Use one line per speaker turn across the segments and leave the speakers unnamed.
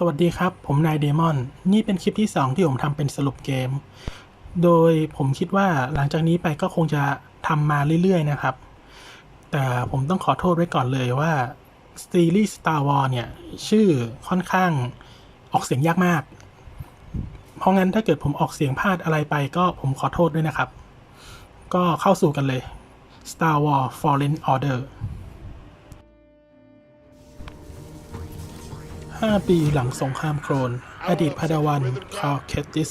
สวัสดีครับ ผมนายเดมอน นี่เป็นคลิปที่ 2 ที่ผมทำเป็นสรุปเกม โดยผมคิดว่าหลังจากนี้ไปก็คงจะทำมาเรื่อยๆนะครับ แต่ผมต้องขอโทษไว้ก่อนเลยว่าซีรีส์ Star Wars เนี่ย ชื่อค่อนข้างออกเสียงยากมาก เพราะงั้นถ้าเกิดผมออกเสียงพลาดอะไรไปก็ผมขอโทษด้วยนะครับ ก็เข้าสู่กันเลย Star Wars Fallen Order 5 ปีหลังสงครามโครน อดีตพาดาวันคาร์เคติส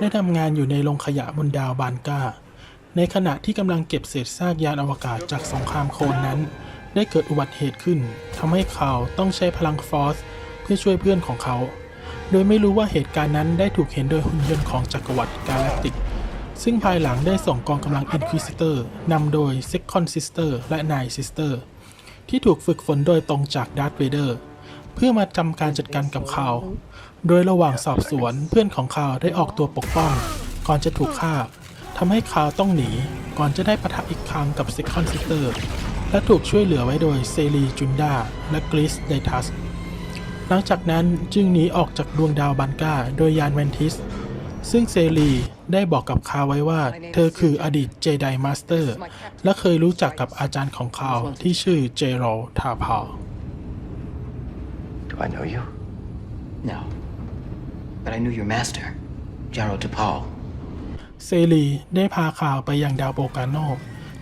ได้ทำงานอยู่ในโรงขยะบนดาวบานกาในขณะที่กำลังเก็บเศษซากยานอวกาศจากสงครามโครนนั้น ได้เกิดอุบัติเหตุขึ้นทำให้เขาต้องใช้พลังฟอสเพื่อช่วยเพื่อนของเขา โดยไม่รู้ว่าเหตุการณ์นั้นได้ถูกเห็นโดยหุ่นยนต์ของจักรวรรดิกาแล็กติก ซึ่งภายหลังได้ส่งกองกำลัง Inquisitor นำโดย Second Sister และ Night Sister ที่ถูกฝึกฝนโดยตรงจากดาร์ธเวเดอร์ เพื่อมาทำการจัดการกับเขาโดยระหว่างสอบสวนเพื่อนของเขาได้ออกตัวปกป้อง ก่อนจะถูกฆ่าทำให้เขาต้องหนี ก่อนจะได้ปะทะอีกครั้งกับ Second Sister และถูกช่วยเหลือไว้โดยเซรีจุนดาและกริสไดทัส หลังจากนั้นจึงหนีออกจากดวงดาวบันกาโดยยานแวนทิส ซึ่งเซรีได้บอกกับคาไว้ว่า เธอคืออดีตเจไดมาสเตอร์ และเคยรู้จักกับอาจารย์ของเขาที่ชื่อเจโรทาพา
I know you?
No. But I knew your master, Jaro Tapal.
เซรีได้พาข่าวไปยังดาวโปกาโน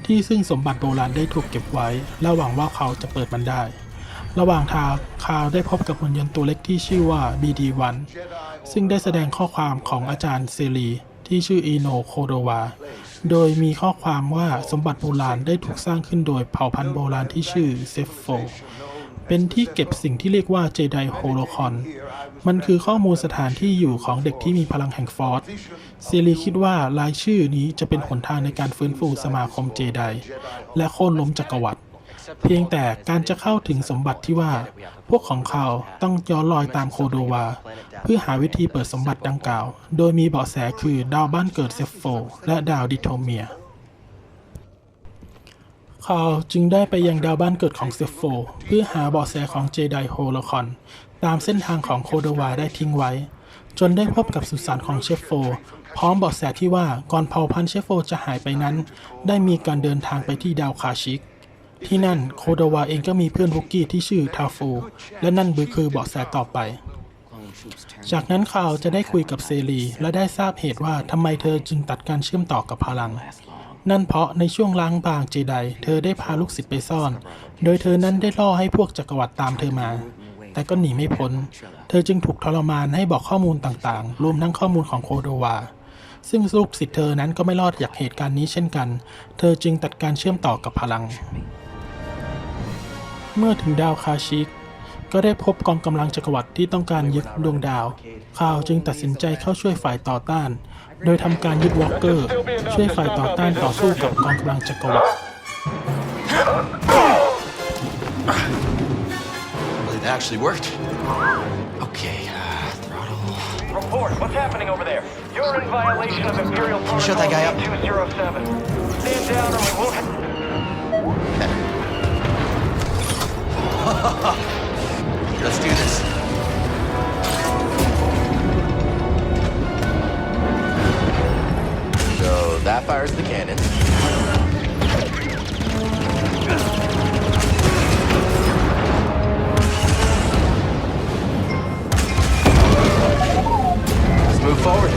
ที่ซึ่งสมบัติโบราณได้ถูกเก็บไว้ และหวังว่าเขาจะเปิดมันได้ ระหว่างทางข่าวได้พบกับหุ่นยนต์ตัวเล็กที่ชื่อว่า BD1 ซึ่งได้แสดงข้อความของอาจารย์เซรีที่ชื่ออีโนโคโดวา โดยมีข้อความว่าสมบัติโบราณได้ถูกสร้างขึ้นโดยเผ่าพันธุ์โบราณที่ชื่อเซฟโฟ เป็นที่เก็บสิ่งที่เรียกว่าเจไดโฮโลคอน มันคือข้อมูลสถานที่อยู่ของเด็กที่มีพลังแห่งฟอร์สซีรีคิดว่ารายชื่อนี้จะเป็นหนทางในการฟื้นฟูสมาคมเจได และโค่นล้มจักรวรรดิเพียงแต่การจะเข้าถึงสมบัติที่ว่า พวกของเขาต้องย้อนรอยตามโคโดวา เพื่อหาวิธีเปิดสมบัติดังกล่าว โดยมีเบาะแสคือดาวบ้านเกิดเซฟโฟและดาวดิโทเมีย เขาจึงได้ไปยังดาวบ้านเกิดของเซฟโฟ เพื่อหาเบาะแสของเจไดโฮโลคอน ตามเส้นทางของโคโดวาได้ทิ้งไว้ จนได้พบกับสุสานของเชฟโฟ พร้อมเบาะแสที่ว่าก่อนเผ่าพันธุ์เชฟโฟจะหายไปนั้น ได้มีการเดินทางไปที่ดาวคาชิก ที่นั่นโคโดวาเองก็มีเพื่อนวุกกี้ที่ชื่อทาฟู และนั่นคือเบาะแสต่อไปจากนั้นข่าวจะได้คุยกับเซรีและได้ทราบเหตุว่าทำไมเธอจึงตัดการเชื่อมต่อกับพลัง นั่นเพราะในช่วงล้างบางเจไดเธอได้พาลูกศิษย์ไปซ่อน โดยเธอนั้นได้ล่อให้พวกจักรวรรดิตามเธอมา แต่ก็หนีไม่พ้น เธอจึงถูกทรมานให้บอกข้อมูลต่างๆ รวมทั้งข้อมูลของโคโดวา ซึ่งลูกศิษย์เธอนั้นก็ไม่รอดจากเหตุการณ์นี้เช่นกัน เธอจึงตัดการเชื่อมต่อกับพลัง เมื่อถึงดาวคาชิกก็ได้พบกองกำลังจักรวรรดิที่ต้องการยึดดวงดาว ข่าวจึงตัดสินใจเข้าช่วยฝ่ายต่อต้าน โดยทำการยึดวอลเกอร์ ช่วยฝ่ายต่อต้านต่อสู้กับกองกำลังจักรวรรดิ
Well, it actually worked. Okay, uh, throttle.
Report. What's happening over there? You're in violation of Imperial Protocol
Shut that guy up.
207. Stand down or we won't have...
Let's do fires the cannon. Let's move forward.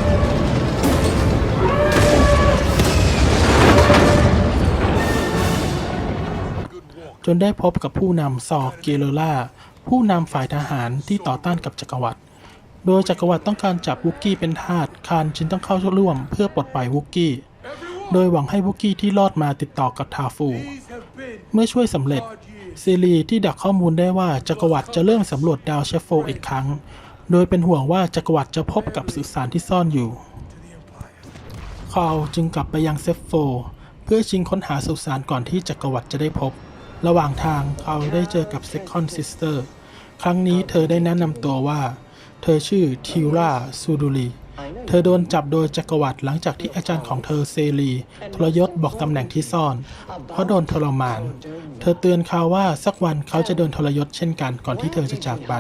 จนได้พบกับผู้นำซอเกโรล่า ผู้นำฝ่ายทหารที่ต่อต้านกับจักรวรรดิโดยจักรวรรดิต้องการจับวุกกี้เป็นทาสคานจึงต้องเข้าร่วมเพื่อปลดปล่อยวุกกี้ โดยหวังให้วุกี้ที่รอดมาติดต่อกับทาฟู เมื่อช่วยสำเร็จซีรีที่ดักข้อมูลได้ว่าจักรวรรดิจะเริ่มสำรวจดาวเชฟโฟอีกครั้ง โดยเป็นห่วงว่าจักรวรรดิจะพบกับสุสานที่ซ่อนอยู่คาร์ลจึงกลับไปยังเซฟโฟ เพื่อชิงค้นหาสุสานก่อนที่จักรวรรดิจะได้พบ ระหว่างทางเขาได้เจอกับ Second Sister ครั้งนี้เธอได้แนะนำตัวว่า เธอชื่อทิวราซูดูรี เธอโดนจับโดยจักรวรรดิหลังจากที่อาจารย์ของเธอเซรีทรยศบอกตำแหน่งที่ซ่อน เพราะโดนทรมาน เธอเตือนเขาว่าสักวันเขาจะโดนทรยศเช่นกันก่อนที่เธอจะจากไป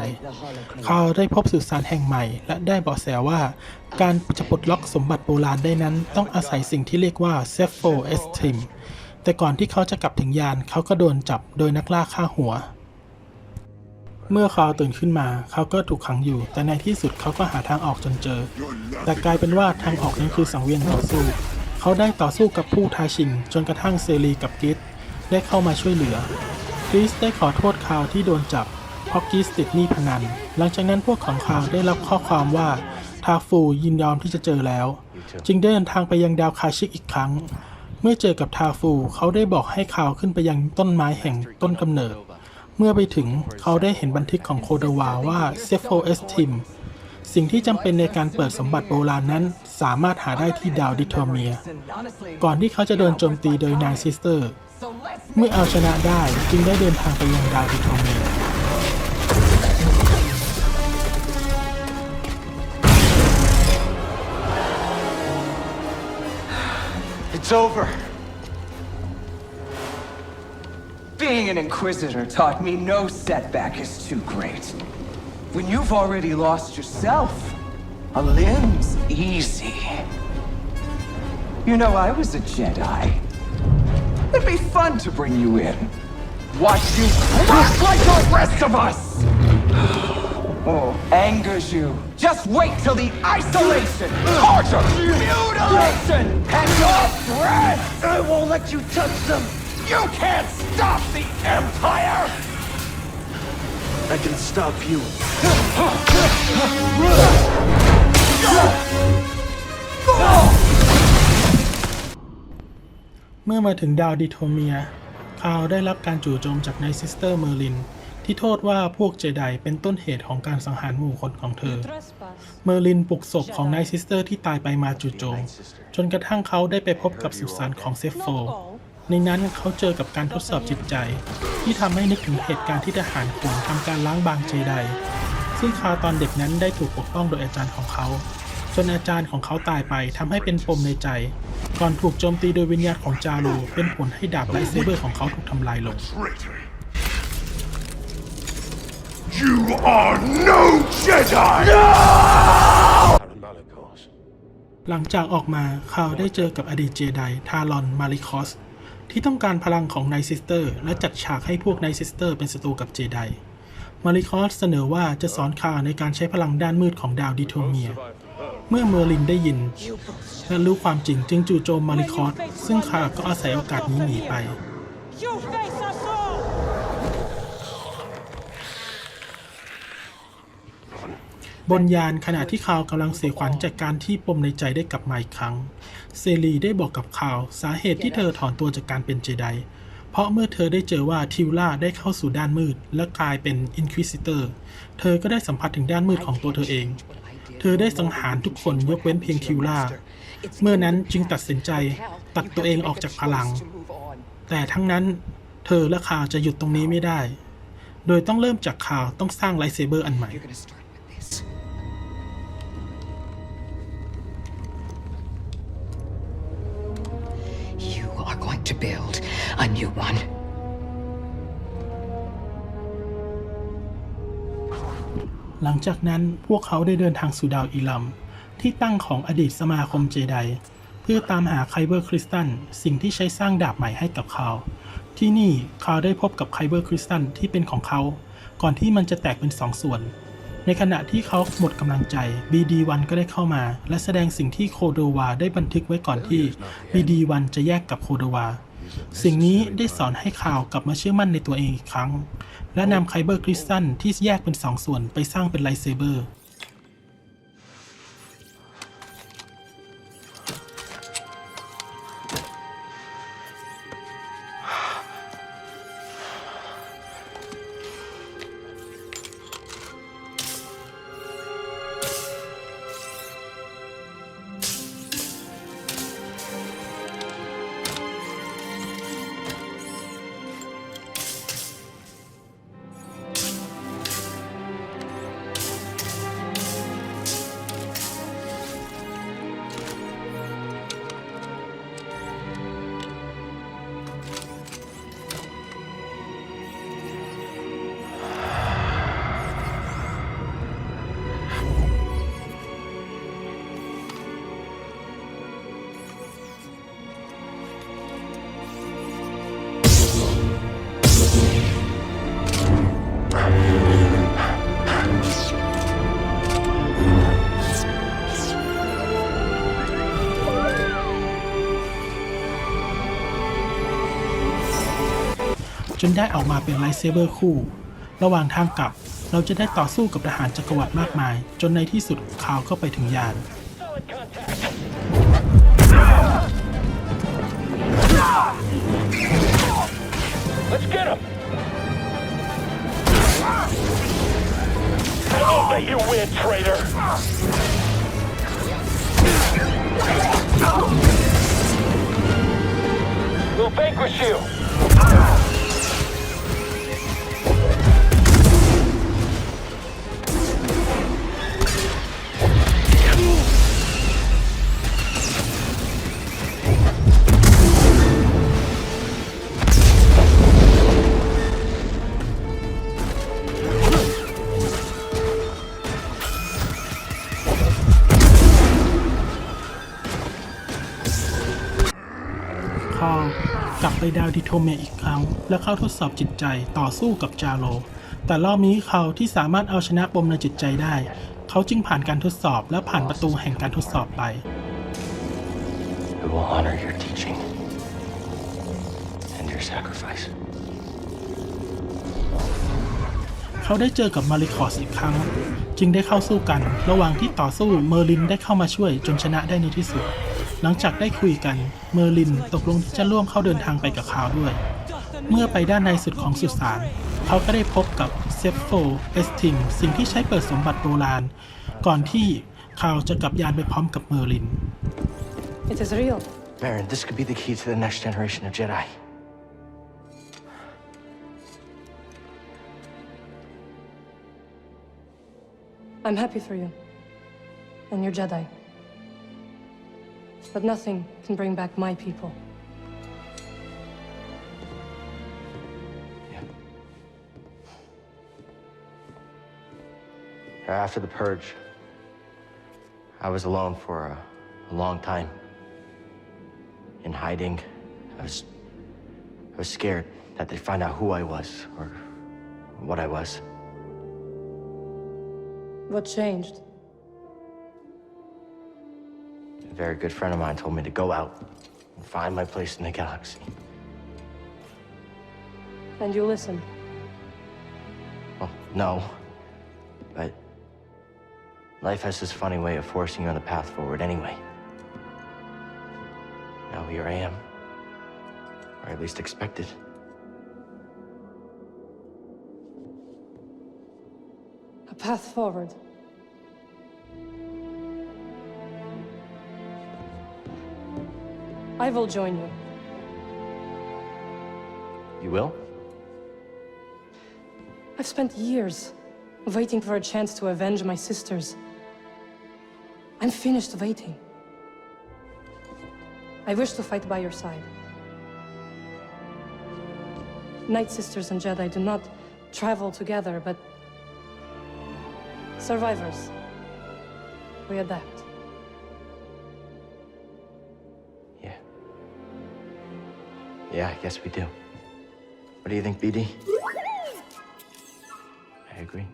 เขาได้พบสุสานแห่งใหม่ และได้เบาะแสว่าการจะปลดล็อกสมบัติโบราณได้นั้น ต้องอาศัยสิ่งที่เรียกว่าเซฟโฟเอสทิมแต่ก่อนที่เขาจะกลับถึงยานเขาก็โดนจับโดยนักล่าฆ่าหัว เมื่อเขาตื่นขึ้นมาเขาก็ถูกขังอยู่ แต่ในที่สุดเขาก็หาทางออกจนเจอ แต่กลายเป็นว่าทางออกนั้นคือสังเวียนต่อสู้เขาได้ต่อสู้กับผู้ท้าชิง จนกระทั่งเซรีกับกิสได้เข้ามาช่วยเหลือกิสได้ขอโทษคาวที่โดนจับเพราะกิสติดหนี้พนัน หลังจากนั้นพวกของคาวได้รับข้อความว่าทาฟูยินยอมที่จะเจอแล้ว จึงได้เดินทางไปยังดาวคาชิกอีกครั้ง เมื่อเจอกับทาฟูเขาได้บอกให้คาวขึ้นไปยังต้นไม้แห่งต้นกำเนิด เมื่อไปถึงเขาได้เห็นบันทึกของโคดาวาว่าเซฟโฟเอสทิมสิ่งที่จำเป็นในการเปิดสมบัติโบราณนั้น สามารถหาได้ที่ดาวดิโทเมีย ก่อนที่เขาจะโดนโจมตีโดยนายซิสเตอร์ เมื่อเอาชนะได้จึงได้เดินทางไปยังดาวดิโทเมีย
Being an Inquisitor taught me no setback is too great. When you've already lost yourself, a limb's easy. You know, I was a Jedi. It'd be fun to bring you in. Watch you crack like the rest of us! Oh, angers you. Just wait till the isolation, torture, mutilation, and your breath! I won't let you touch them! You can't stop the Empire!
I can stop you.
เมื่อมาถึงดาวดิโทเมีย คาวได้รับการจู่โจมจากนายซิสเตอร์เมอร์ลิน ที่โทษว่าพวกเจไดเป็นต้นเหตุของการสังหารหมู่คนของเธอ เมอร์ลินปลุกศพของนายซิสเตอร์ที่ตายไปมาจู่โจม จนกระทั่งเขาได้ไปพบกับสุสานของเซฟโฟ ในนั้นเขาเจอกับการทดสอบจิตใจ ที่ทำให้นึกถึงเหตุการณ์ที่ทหารขุนทำการล้างบางเจได ซึ่งคาวตอนเด็กนั้นได้ถูกปกป้องโดยอาจารย์ของเขา จนอาจารย์ของเขาตายไปทำให้เป็นปมในใจ ก่อนถูกโจมตีโดยวิญญาณของจาโรเป็นผลให้ดาบไลท์เซเบอร์ของเขาถูกทำลายลง
Traitor. You are no Jedi! No!
หลังจากออกมาคาวได้เจอกับอดีตเจไดทารอนมาริคอส ที่ต้องการพลังของไนซิสเตอร์และจัดฉากให้พวกไนซิสเตอร์เป็นศัตรูกับเจไดมาริคอสเสนอว่าจะสอนคาในการใช้พลังด้านมืดของดาวดิโทเมีย เมื่อเมอร์ลินได้ยิน และรู้ความจริงจึงจู่โจมมาริคอสซึ่งคาก็อาศัยโอกาสนี้หนีไป
You face us all!
บนยานขณะที่คาวกำลังเสียขวัญจากการที่ปมในใจได้กลับมาอีกครั้ง เซรีได้บอกกับคาวสาเหตุที่เธอถอนตัวจากการเป็นเจไดเพราะเมื่อเธอได้เจอว่าทิวล่าได้เข้าสู่ด้านมืด และกลายเป็นอินควิซิเตอร์ เธอก็ได้สัมผัสถึงด้านมืดของตัวเธอเอง เธอได้สังหารทุกคนยกเว้นเพียงทิวล่า เมื่อนั้นจึงตัดสินใจตัดตัวเองออกจากพลัง แต่ทั้งนั้นเธอและคาวจะหยุดตรงนี้ไม่ได้ โดยต้องเริ่มจากคาวต้องสร้างไลเซเบอร์อันใหม่
build a new one.
หลังจากนั้นพวกเขาได้เดินทางสู่ดาวอีลัม ที่ตั้งของอดีตสมาคมเจได เพื่อตามหาไคเบอร์คริสตัลสิ่งที่ใช้สร้างดาบใหม่ให้กับเขา ที่นี่เขาได้พบกับไคเบอร์คริสตัลที่เป็นของเขา ก่อนที่มันจะแตกเป็นสองส่วน ในขณะที่เขาหมดกำลังใจ BD1 ก็ได้เข้ามา และแสดงสิ่งที่โคโดวาได้บันทึกไว้ก่อนที่ BD1 จะแยกกับโคโดวา สิ่งนี้ได้สอนให้ข่าวกลับมาเชื่อมั่นในตัวเองอีกครั้ง และนำไคเบอร์คริสตันที่แยกเป็นสองส่วนไปสร้างเป็นไลเซเบอร์ จนได้ออกมาเป็นไลท์เซเบอร์คู่ ระหว่างทางกลับ เราจะได้ต่อสู้กับทหารจักรวรรดิมากมาย จนในที่สุดข่าวก็ไปถึงยาน
Let's get him. I won't let you win, traitor. We'll vanquish you.
ไปดาวดิโทเมอีกครั้ง และเข้าทดสอบจิตใจต่อสู้กับจาโร แต่รอบนี้เขาที่สามารถเอาชนะปมในจิตใจได้ เขาจึงผ่านการทดสอบและผ่านประตูแห่งการทดสอบไป
We will honor your teaching and your sacrifice.
เขาได้เจอกับมาริคอสอีกครั้ง จึงได้เข้าสู้กัน ระหว่างที่ต่อสู้เมอร์ลินได้เข้ามาช่วยจนชนะได้ในที่สุด หลังจากได้คุยกัน เมอร์ลินตกลงที่จะร่วมเข้าเดินทางไปกับเขาด้วย เมื่อไปด้านในสุดของสุสานเขาก็ได้พบกับเซฟโฟเอสทิงสิ่งที่ใช้เปิดสมบัติโบราณ ก่อนที่เขาจะกลับยานไปพร้อมกับเมอร์ลิน
It is real.
Baron, this could be the key to the next generation of Jedi.
I'm happy for you. And your Jedi. But nothing can bring back my people. Yeah.
After the purge, I was alone for a, a long time. In hiding, I was I was scared that they'd find out who I was or what I was.
What changed?
A very good friend of mine told me to go out and find my place in the galaxy.
And you listen?
Well, no. But life has this funny way of forcing you on the path forward anyway. Now here I am. Or at least expected.
A path forward. I will join you.
You will?
I've spent years waiting for a chance to avenge my sisters. I'm finished waiting. I wish to fight by your side. Night Sisters and Jedi do not travel together, but survivors. We adapt.
Yeah, I guess we do. What do you think, BD? I agree.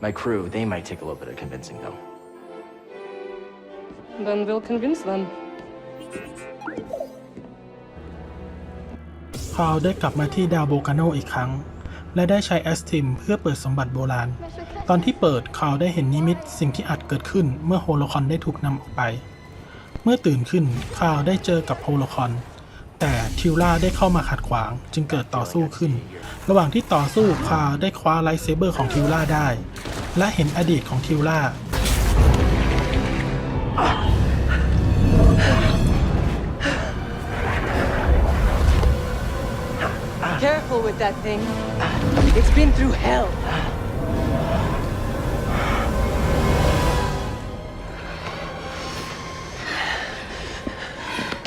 My crew, they might take a little bit of convincing, though.
Then we'll convince them.
เขาได้กลับมาที่ดาวโบกาโนอีกครั้ง และได้ใช้แอสติมเพื่อเปิดสมบัติโบราณ ตอนที่เปิดเขาได้เห็นนิมิตสิ่งที่อาจเกิดขึ้นเมื่อโฮโลคอนได้ถูกนำออกไป เมื่อตื่นขึ้นเขาได้เจอกับโฮโลคอน แต่ทิวล่าได้เข้ามาขัดขวางจึงเกิดต่อสู้ขึ้น ระหว่างที่ต่อสู้คาวได้คว้าไลท์เซเบอร์ของทิวล่าได้ และเห็นอดีตของทิวล่า
Careful with that thing. It's been through hell.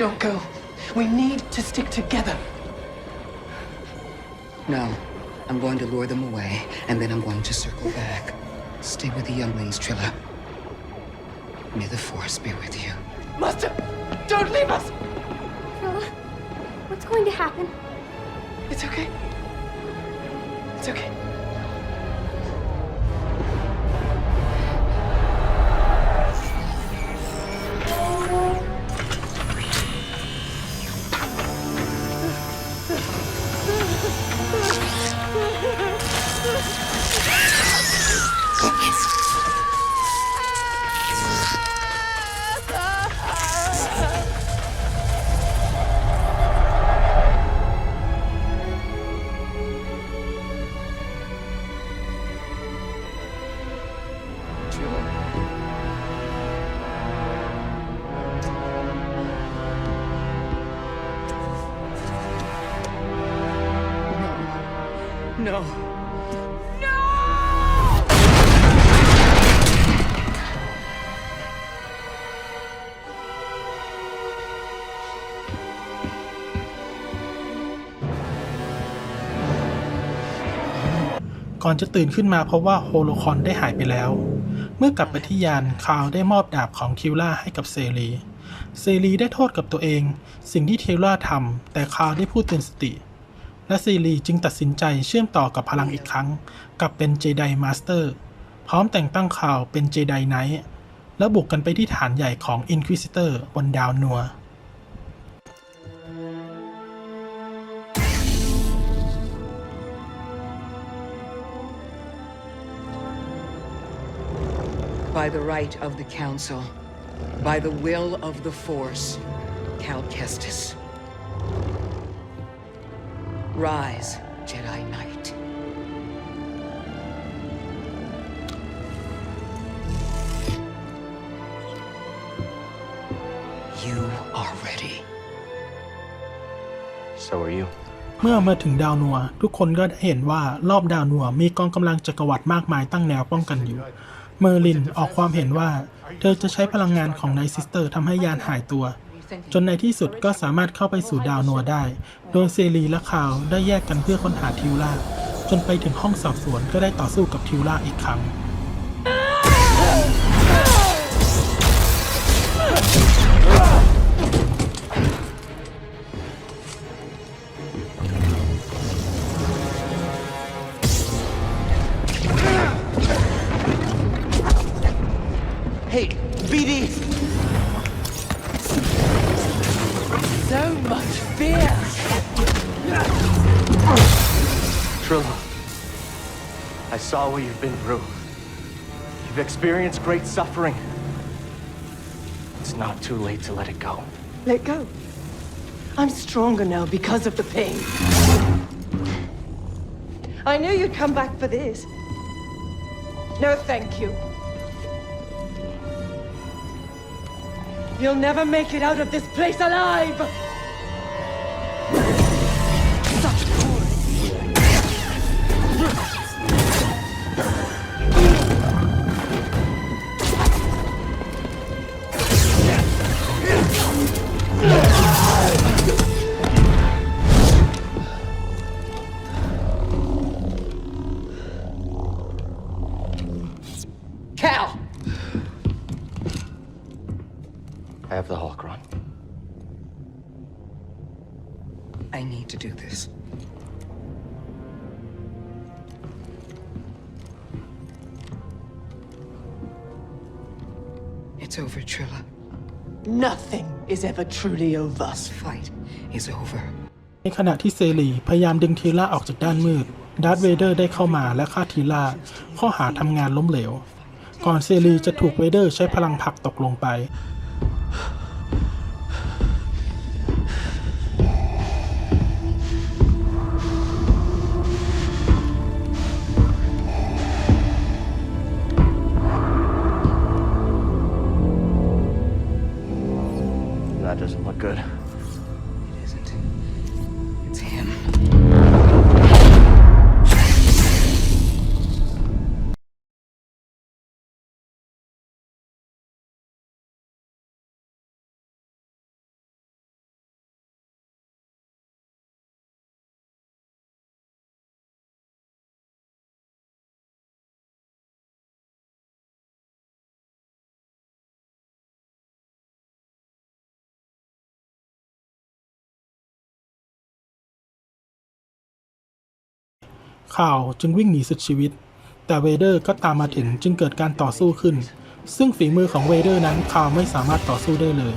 Don't go. We need to stick together.
No. I'm going to lure them away, and then I'm going to circle back. Stay with the younglings, Trilla. May the Force be with you.
Master, don't leave us.
Trilla, what's going to happen?
It's okay. It's okay.
ก่อนจะตื่นขึ้นมาเพราะว่าโฮโลคอนได้หายไปแล้ว เมื่อกลับไปที่ยานคาวได้มอบดาบของทิวล่าให้กับเซรีเซรีได้โทษกับตัวเอง สิ่งที่เทวล่าทำแต่คาวได้พูดเตือนสติ และเซรีจึงตัดสินใจเชื่อมต่อกับพลังอีกครั้ง กับเป็นเจไดมาสเตอร์ พร้อมแต่งตั้งคาวเป็นเจไดไนท์แล้วบุกกันไปที่ฐานใหญ่ของอินควิซิเตอร์บนดาวนัว
By the right of the Council, by the will of the Force, Cal Kestis. Rise, Jedi Knight. You are ready.
So are you.
เมื่อมาถึงดาวนัว ทุกคนก็ได้เห็นว่ารอบดาวนัวมีกองกำลังจักรวรรดิมากมายตั้งแนวป้องกันอยู่ เมอร์ลินออกความเห็นว่า เธอจะใช้พลังงานของไนซิสเตอร์ทำให้ยานหายตัว จนในที่สุดก็สามารถเข้าไปสู่ดาวนัวได้ โดยเซรีและคาวได้แยกกันเพื่อค้นหาทิวล่า จนไปถึงห้องสอบสวนก็ได้ต่อสู้กับทิวล่าอีกครั้ง
Trillo, I saw what you've been through. You've experienced great suffering. It's not too late to let it go.
Let go. I'm stronger now because of the pain. I knew you'd come back for this. No, thank you. You'll never make it out of this place alive!
Over, Trilla.
Nothing is ever truly over.
This fight is over.
ในขณะที่เซรีพยายามดึงทีล่าออกจากด้านมืด ดาร์ธเวเดอร์ได้เข้ามาและฆ่าทีล่าข้อหาทำงานล้มเหลว ก่อนเซรีจะถูกเวเดอร์ใช้พลังผลักตกลงไป ข่าวจึงวิ่งหนีสุดชีวิต แต่เวเดอร์ก็ตามมาถึงจึงเกิดการต่อสู้ขึ้น ซึ่งฝีมือของเวเดอร์นั้นข่าวไม่สามารถต่อสู้ได้เลย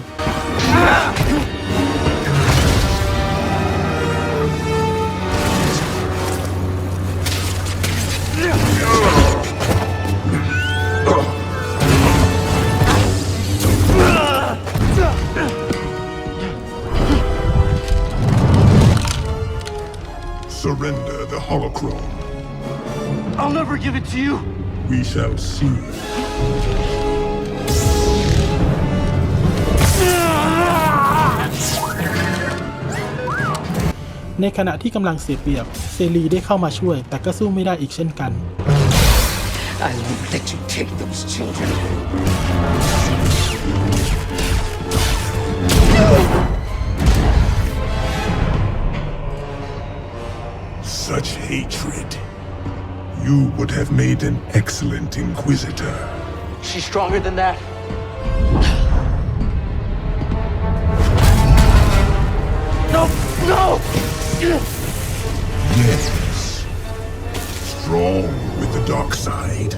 Surrender the holocron.
I'll never give it to you.
We shall see.
ในขณะที่กำลังเสียเปรียบเซเซรีได้เข้ามาช่วย แต่ก็สู้ไม่ได้อีกเช่นกัน
I won't let you take those children.
Such hatred. You would have made an excellent Inquisitor.
She's stronger than that. No, no!
Yes. Strong with the dark side.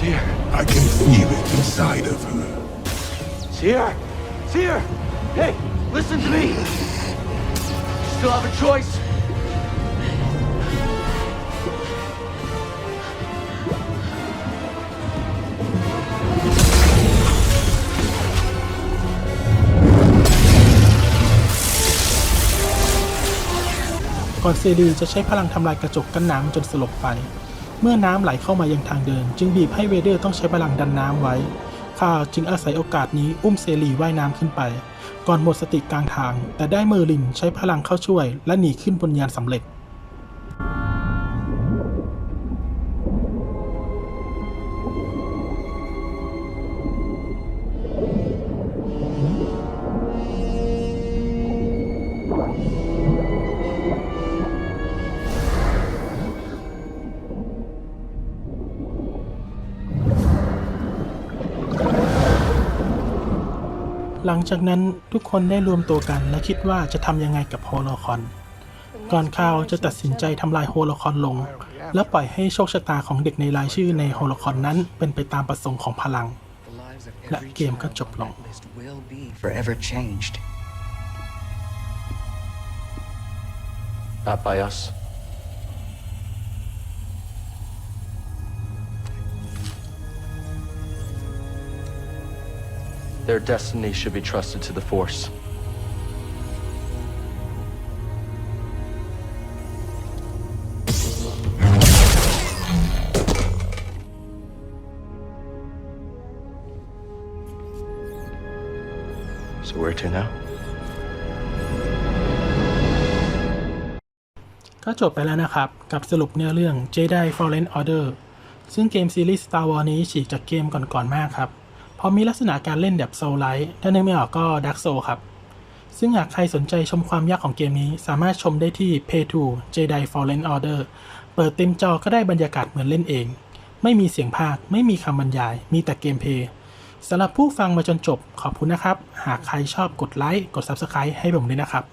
Seer,
I can feel it inside of her.
Seer, Seer! Hey, listen to me! Still have a choice.
ก่อนเซรีจะใช้พลังทำลายกระจกกั้นน้ำจนสลบไป เมื่อน้ำไหลเข้ามายังทางเดิน จึงบีบให้เวเดอร์ต้องใช้พลังดันน้ำไว้ ข้าจึงอาศัยโอกาสนี้อุ้มเซรีว่ายน้ำขึ้นไป ก่อนหมดสติกลางทาง แต่ได้เมอร์ลินใช้พลังเข้าช่วย และหนีขึ้นบนยานสำเร็จ หลังจากนั้นทุกคนได้รวมตัวกันและคิดว่าจะทำยังไงกับโฮโลคอน ก่อนข่าวจะตัดสินใจทำลายโฮโลคอนลง และปล่อยให้โชคชะตาของเด็กในรายชื่อในโฮโลคอนนั้นเป็นไปตามประสงค์ของพลัง
The lives of
La
every
game
child
ka chop
on
lang.
that list will be forever changed.
Not by us. Their destiny should be trusted to the Force. So where to now?
ก็จบไปแล้วนะครับ กับสรุปเนื้อเรื่อง Jedi Fallen Order ซึ่งเกมซีรีส์ Star Wars นี้ฉีกจากเกมก่อนๆมากครับ เพราะมีลักษณะการเล่นแบบ Soul Like ถ้านึกไม่ออกก็ Dark Soul ครับ ซึ่งหากใครสนใจชมความยากของเกมนี้ สามารถชมได้ที่ Pay 2 Jedi Fallen Order เปิดเต็มจอก็ได้บรรยากาศเหมือนเล่นเอง ไม่มีเสียงพากย์ไม่มีคำบรรยาย มีแต่เกมเพย์สำหรับผู้ฟังมาจนจบขอบคุณนะครับ หากใครชอบกดไลค์ กด Subscribe ให้ผมด้วยนะครับ